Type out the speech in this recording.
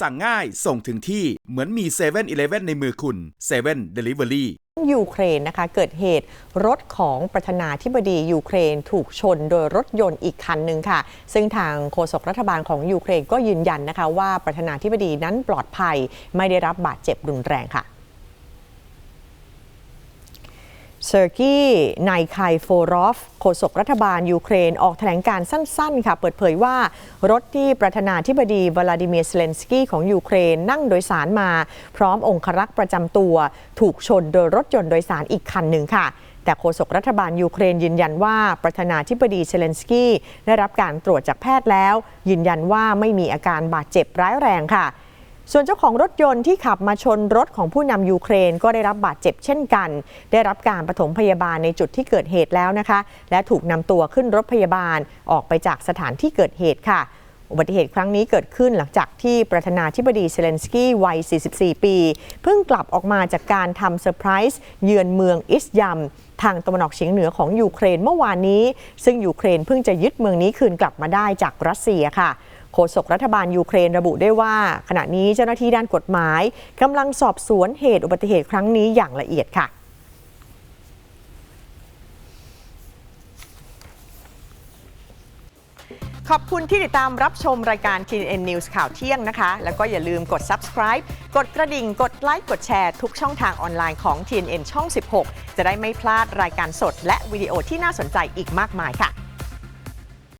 สั่งง่ายส่งถึงที่เหมือนมี7 e เ e ่ e อในมือคุณ7 Delivery ยูเครนนะคะเกิดเหตุรถของประธานาธิบดียูเครนถูกชนโดยรถยนต์อีกคันหนึ่งค่ะ ซึ่งทางโฆษกรัฐบาลของยูเครนก็ยืนยันนะคะว่าประธานาธิบดีนั้นปลอดภัยไม่ได้รับบาดเจ็บรุนแรงค่ะ เซอร์กี้ไนคายโฟรอฟโฆษกรัฐบาลยูเครนออกแถลงการสั้นๆ ค่ะ เปิดเผยว่ารถที่ประธานาธิบดีวลาดิเมียร์เซเลนสกี้ของยูเครนนั่งโดยสารมา พร้อมองครักษ์ประจำตัว ถูกชนโดยรถยนต์โดยสารอีกคันหนึ่งค่ะแต่โฆษกรัฐบาลยูเครนยืนยันว่าประธานาธิบดีเซเลนสกี้ได้รับการตรวจจากแพทย์แล้ว ยืนยันว่าไม่มีอาการบาดเจ็บร้ายแรงค่ะ ส่วนเจ้าของรถยนต์ที่ขับมาชนรถของผู้นำยูเครนก็ได้รับบาดเจ็บเช่นกัน ได้รับการปฐมพยาบาลในจุดที่เกิดเหตุแล้วนะคะ และถูกนำตัวขึ้นรถพยาบาลออกไปจากสถานที่เกิดเหตุค่ะอุบัติเหตุครั้งนี้เกิดขึ้นหลังจากที่ประธานาธิบดีเซเลนสกี้วัย 44 ปี เพิ่งกลับออกมาจากการทำเซอร์ไพรส์เยือนเมืองอิสยัมทางตะวันออกเฉียงเหนือของยูเครนเมื่อวานนี้ ซึ่งยูเครนเพิ่งจะยึดเมืองนี้คืนกลับมาได้จากรัสเซียค่ะ โฆษกรัฐบาลยูเครนระบุได้ว่า ขณะนี้เจ้าหน้าที่ด้านกฎหมายกำลังสอบสวนเหตุอุบัติเหตุครั้งนี้อย่างละเอียดค่ะขอบคุณที่ติดตามรับชมรายการ TNN News ข่าวเที่ยงนะคะ แล้วก็อย่าลืมกด subscribe กดกระดิ่ง กดไลค์ กดแชร์ทุกช่องทางออนไลน์ของ TNN ช่อง 16 จะได้ไม่พลาดรายการสด และวิดีโอที่น่าสนใจอีกมากมายค่ะ